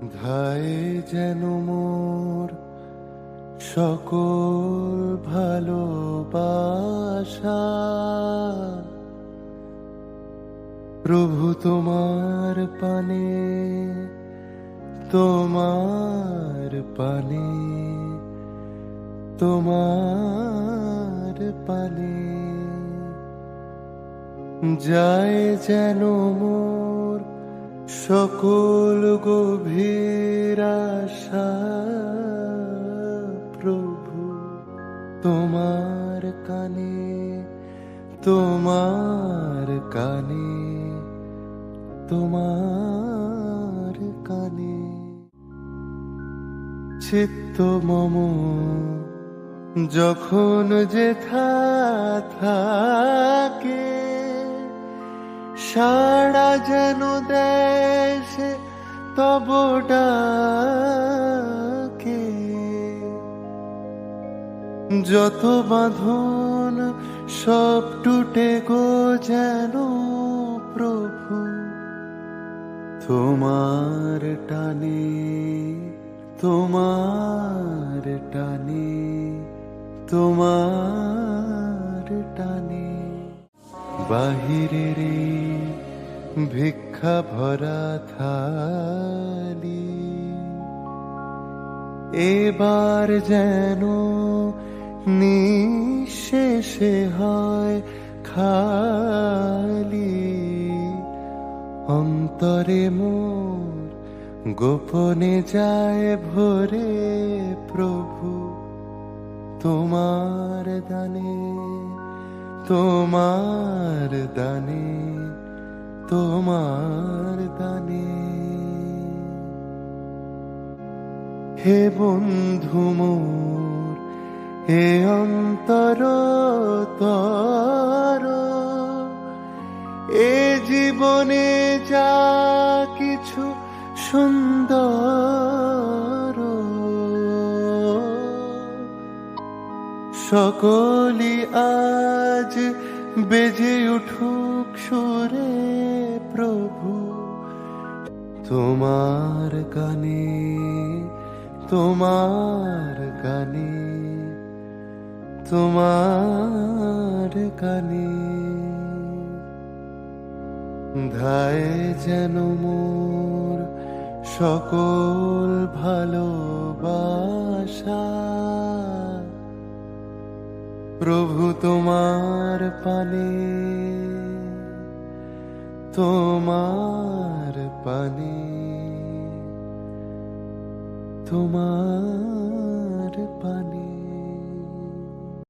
ধায়ে যেন মোর সকল ভালোবাসা। প্রভু তোমার পানে তোমার পানে তোমার পানে। যায় যেন মোর সকল গভীর আশা, প্রভু, তোমার কানে তোমার কানে তোমার কানে। চিত্ত মম, যখন যেথা থাকে সারা যেন দেশে তব ডাকে। যত বাঁধন সব টুটে গো যেন প্রভু, তোমার টানে তোমার টানে তোমার টানে। বাহিরের এই ভিক্ষা ভরা থালি। এবার যেন নিঃশেষে হয় খালি। অন্তরে মোর গোপনে যায় ভরে প্রভু, তোমার দানে তোমার দানে। তোমার দানে। হে বন্ধু মোর, হে অন্তর তর, এ জীবনে যা কিছু সুন্দর। সকলি আজ বেজে উঠুক সুরে প্রভু। তোমার গানে তোমার গানে তোমার গানে ধায় যেন মোর সকল ভালোবাসা। প্রভু তোমার পানে তোমার পানে তোমার পানে।